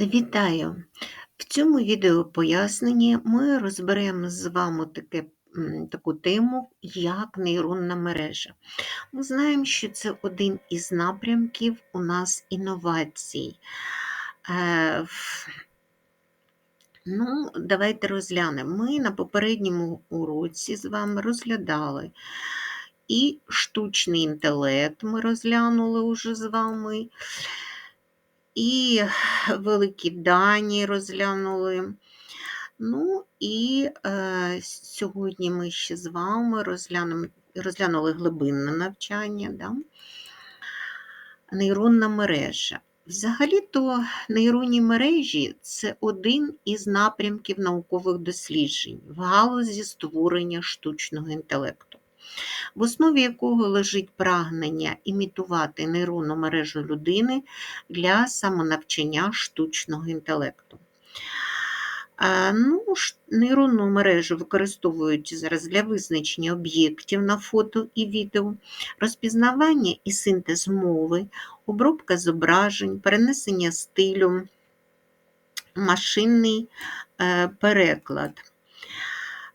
Вітаю! В цьому відеопоясненні ми розберемо з вами таке, таку тему, як нейронна мережа. Ми знаємо, що це один із напрямків у нас інновацій. Е, ну, Давайте розглянемо. Ми на попередньому уроці з вами розглядали і штучний інтелект ми розглянули уже з вами і великі дані розглянули. Ну і е, сьогодні ми ще з вами розглянемо, розглянули глибинне навчання, да? нейронна мережа. Взагалі-то нейронні мережі це один із напрямків наукових досліджень в галузі створення штучного інтелекту в основі якого лежить прагнення імітувати нейронну мережу людини для самонавчання штучного інтелекту. Ну, Нейронну мережу використовують зараз для визначення об'єктів на фото і відео, розпізнавання і синтез мови, обробка зображень, перенесення стилю, машинний е, переклад.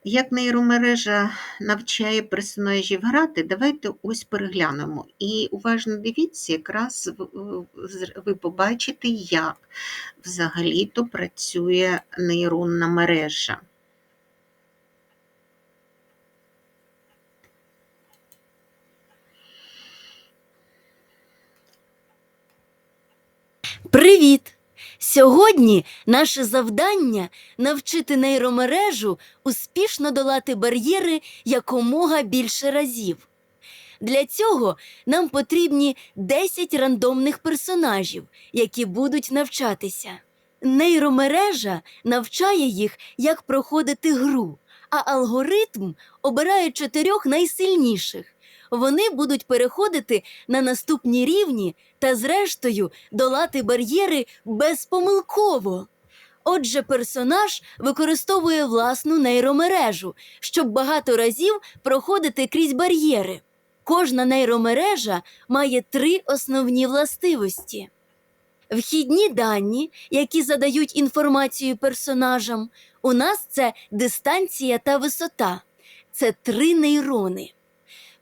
Як нейромережа навчає персонажів грати, давайте ось переглянемо. І уважно дивіться, якраз ви побачите, як взагалі-то працює нейронна мережа. Привіт! Сьогодні наше завдання навчити нейромережу успішно долати бар'єри якомога більше разів. Для цього нам потрібні 10 рандомних персонажів, які будуть навчатися. Нейромережа навчає їх, як проходити гру, а алгоритм обирає чотирьох найсильніших вони будуть переходити на наступні рівні та, зрештою, долати бар'єри безпомилково. Отже, персонаж використовує власну нейромережу, щоб багато разів проходити крізь бар'єри. Кожна нейромережа має три основні властивості. Вхідні дані, які задають інформацію персонажам, у нас це дистанція та висота. Це три нейрони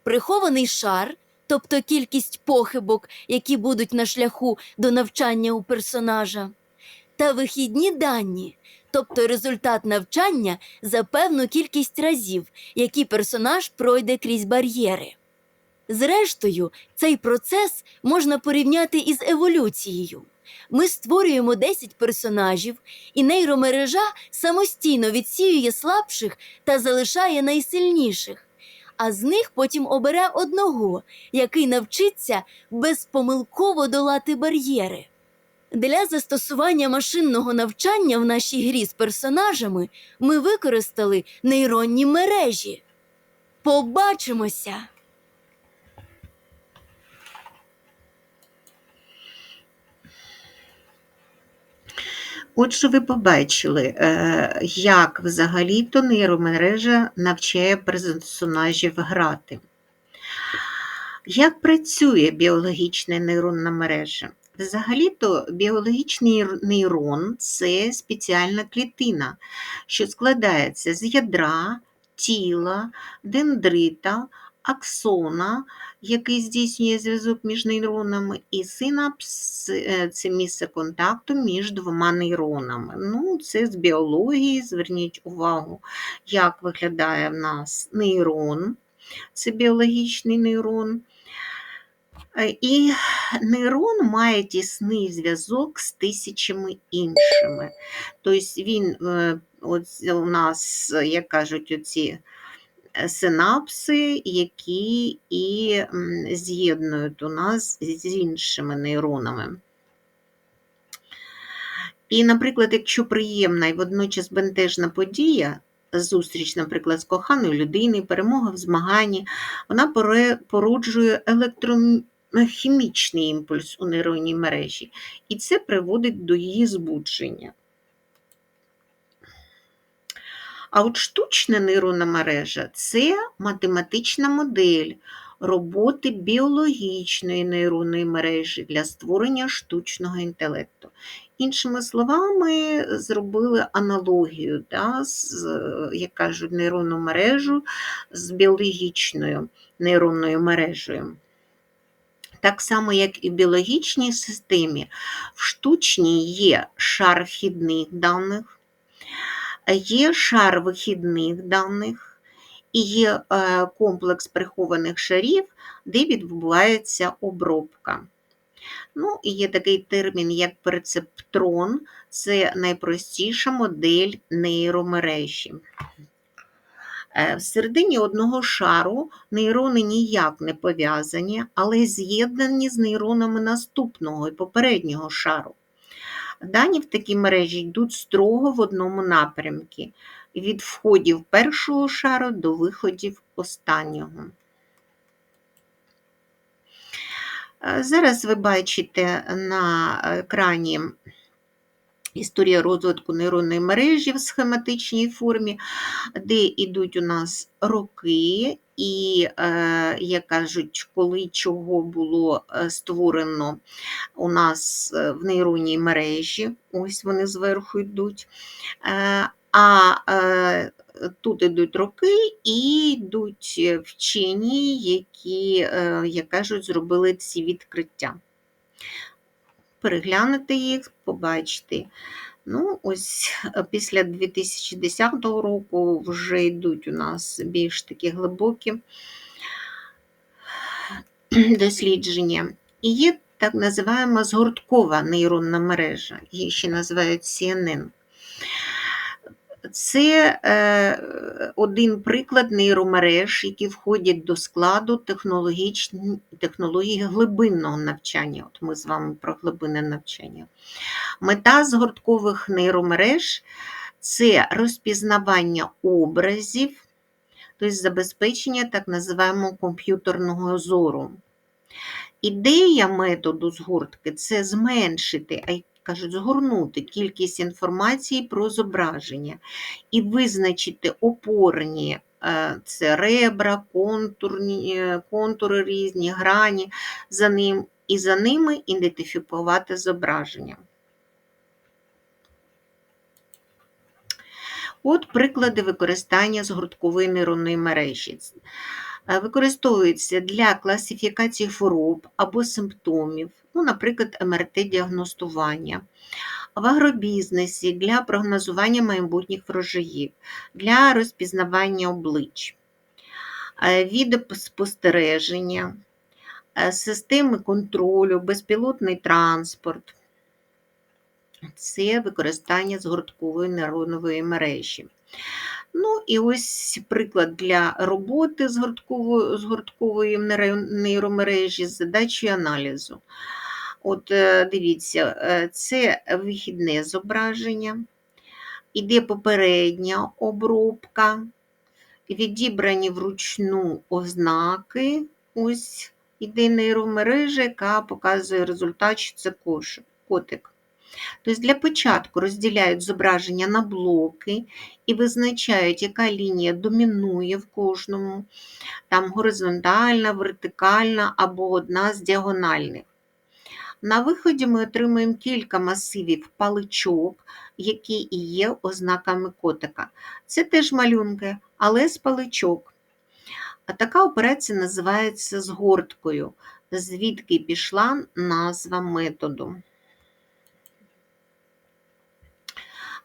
прихований шар, тобто кількість похибок, які будуть на шляху до навчання у персонажа, та вихідні дані, тобто результат навчання за певну кількість разів, які персонаж пройде крізь бар'єри. Зрештою, цей процес можна порівняти із еволюцією. Ми створюємо 10 персонажів, і нейромережа самостійно відсіює слабших та залишає найсильніших а з них потім обере одного, який навчиться безпомилково долати бар'єри. Для застосування машинного навчання в нашій грі з персонажами ми використали нейронні мережі. Побачимося! Отже, ви побачили, е, як взагалі-то нейромережа навчає персонажів грати. Як працює біологічна нейронна мережа? Взагалі-то біологічний нейрон це спеціальна клітина, що складається з ядра, тіла, дендрита, аксона, який здійснює зв'язок між нейронами, і синапс е, це місце контакту між двома нейронами. Ну, Це з біології, зверніть увагу, як виглядає в нас нейрон, це біологічний нейрон. Е, і нейрон має тісний зв'язок з тисячами іншими. Тобто він е, от у нас, як кажуть, оці синапси, які і з'єднують у нас з іншими нейронами. І, наприклад, якщо приємна і водночас бентежна подія, зустріч, наприклад, з коханою людиною, перемога в змаганні, вона породжує електрохімічний імпульс у нейронній мережі, і це приводить до її збудження. А от штучна нейронна мережа це математична модель, роботи біологічної нейронної мережі для створення штучного інтелекту. Іншими словами, зробили аналогію, да, з, як кажуть, нейронну мережу з біологічною нейронною мережею. Так само, як і в біологічній системі, в штучній є шар вхідних даних, є шар вихідних даних і є е, комплекс прихованих шарів, де відбувається обробка. Ну, і є такий термін, як перцептрон, це найпростіша модель нейромережі. Е, Всередині одного шару нейрони ніяк не пов'язані, але з'єднані з нейронами наступного і попереднього шару. Дані в такій мережі йдуть строго в одному напрямку від входів першого шару до виходів останнього. Е, Зараз ви бачите на екрані історія розвитку нейронної мережі в схематичній формі, де йдуть у нас роки, і, е, як кажуть, коли чого було е, створено у нас е, в нейронній мережі, ось вони зверху йдуть. А тут йдуть роки і йдуть вчені, які, як кажуть, зробили ці відкриття. Переглянути їх, побачити. Ну, ось е, після 2010 року вже йдуть у нас більш такі глибокі дослідження. І є так називаємо згорткова нейронна мережа, її ще називають CNN. Це е, один приклад нейромереж, які входять до складу технології глибинного навчання. От ми з вами про глибинне навчання. Мета згорткових нейромереж це розпізнавання образів, тобто забезпечення так називаємо комп'ютерного зору. Ідея методу згортки це зменшити, кажуть, згорнути кількість інформації про зображення і визначити опорні е, це ребра, контурні, е, контури різні, грані за ним, і за ними ідентифікувати зображення. От приклади використання згорткової нейронної мережі. Е, Використовується для класифікації хвороб або симптомів, ну, наприклад, МРТ-діагностування, в агробізнесі для прогнозування майбутніх врожаїв, для розпізнавання облич, е, відеоспостереження, е, системи контролю, безпілотний транспорт. Це використання згорткової нейронової мережі. Ну і ось приклад для роботи з гурткової, нейромережі з задачею аналізу. От е, дивіться, е, це вихідне зображення, іде попередня обробка, відібрані вручну ознаки. Ось іде нейромережа, яка показує результат, що це котик. Тобто для початку розділяють зображення на блоки і визначають, яка лінія домінує в кожному, там горизонтальна, вертикальна або одна з діагональних. На виході ми отримуємо кілька масивів паличок, які і є ознаками котика. Це теж малюнки, але з паличок. А така операція називається згорткою, звідки пішла назва методу.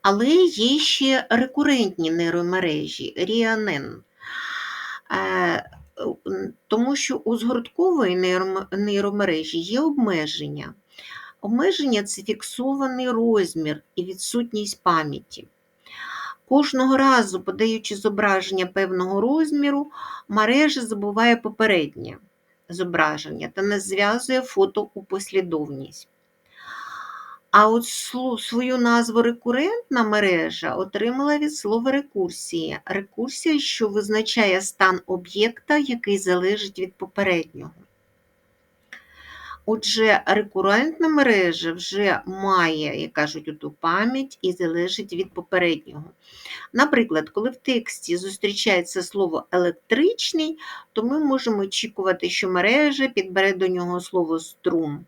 Але є ще рекурентні нейромережі, ріанен. Тому що у згорткової нейромережі є обмеження. Обмеження це фіксований розмір і відсутність пам'яті. Кожного разу, подаючи зображення певного розміру, мережа забуває попереднє зображення та не зв'язує фото у послідовність. А от свою назву рекурентна мережа отримала від слова рекурсія. Рекурсія, що визначає стан об'єкта, який залежить від попереднього. Отже, рекурентна мережа вже має, як кажуть, оту пам'ять і залежить від попереднього. Наприклад, коли в тексті зустрічається слово електричний, то ми можемо очікувати, що мережа підбере до нього слово струм,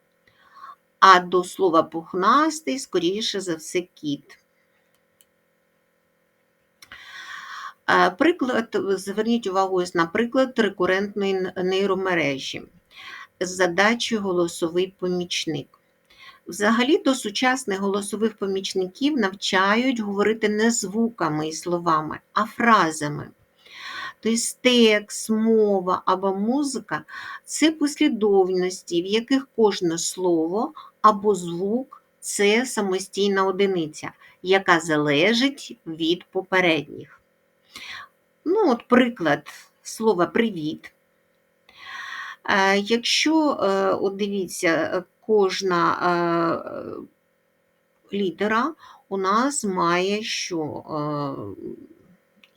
а до слова пухнастий, скоріше за все, кіт. Е, Приклад, зверніть увагу ось на приклад рекурентної нейромережі з задачею голосовий помічник. Взагалі до сучасних голосових помічників навчають говорити не звуками і словами, а фразами. Тобто текст, мова або музика це послідовності, в яких кожне слово або звук це самостійна одиниця, яка залежить від попередніх. Ну, от приклад слова привіт. Е, Якщо, е, от дивіться, кожна е, літера у нас має що,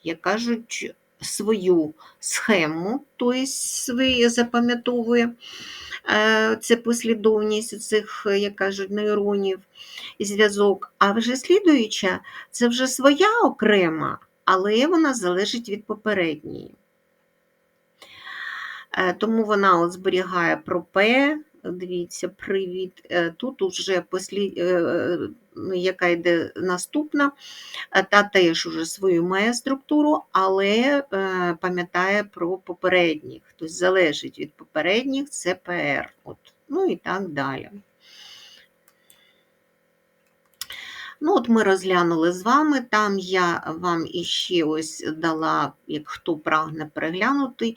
як кажуть, свою схему, тобто своє запам'ятовує. Е, Це послідовність цих, як кажуть, нейронів і зв'язок. А вже слідуюча це вже своя окрема, але вона залежить від попередньої. Е, Тому вона от зберігає про П, дивіться, привіт. Е, Тут уже послід... е, ну, яка йде наступна, е, та теж уже свою має структуру, але пам'ятає про попередніх, тобто залежить від попередніх, це ПР. От. Ну і так далі. Ну, от ми розглянули з вами. Там я вам іще ось дала, як хто прагне переглянути,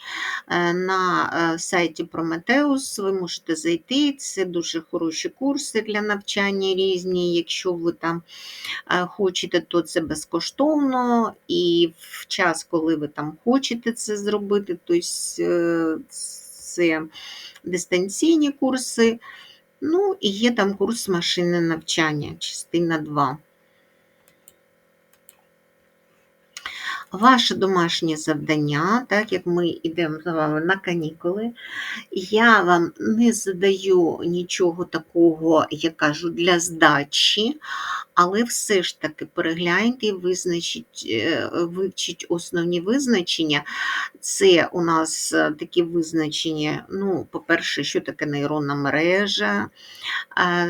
е, на е, сайті Prometheus ви можете зайти. Це дуже хороші курси для навчання різні. Якщо ви там е, хочете, то це безкоштовно. І в час, коли ви там хочете це зробити, то це дистанційні курси. Ну, і є там курс машинне навчання, частина 2. Ваше домашнє завдання, так як ми йдемо з вами на канікули, я вам не задаю нічого такого, як кажу, для здачі, але все ж таки перегляньте і визначіть, е, вивчіть основні визначення. Це у нас е, такі визначення, ну, по-перше, що таке нейронна мережа,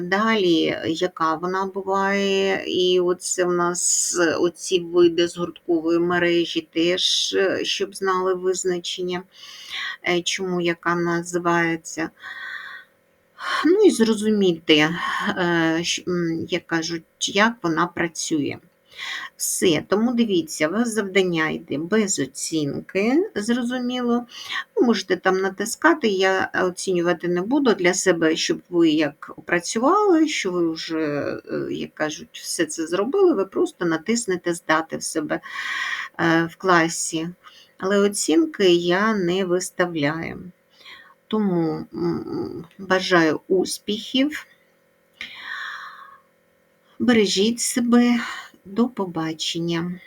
далі, яка вона буває, і оце в нас оці види згорткової мережі теж, е, щоб знали визначення, е, чому яка називається. Ну і зрозуміти, е, як кажуть, як вона працює. Все, тому дивіться, у вас завдання йде без оцінки, зрозуміло. Ви можете там натискати, я оцінювати не буду для себе, щоб ви як працювали, що ви вже, е, як кажуть, все це зробили, ви просто натиснете здати в себе е, в класі. Але оцінки я не виставляю. Тому бажаю успіхів. Бережіть себе. До побачення.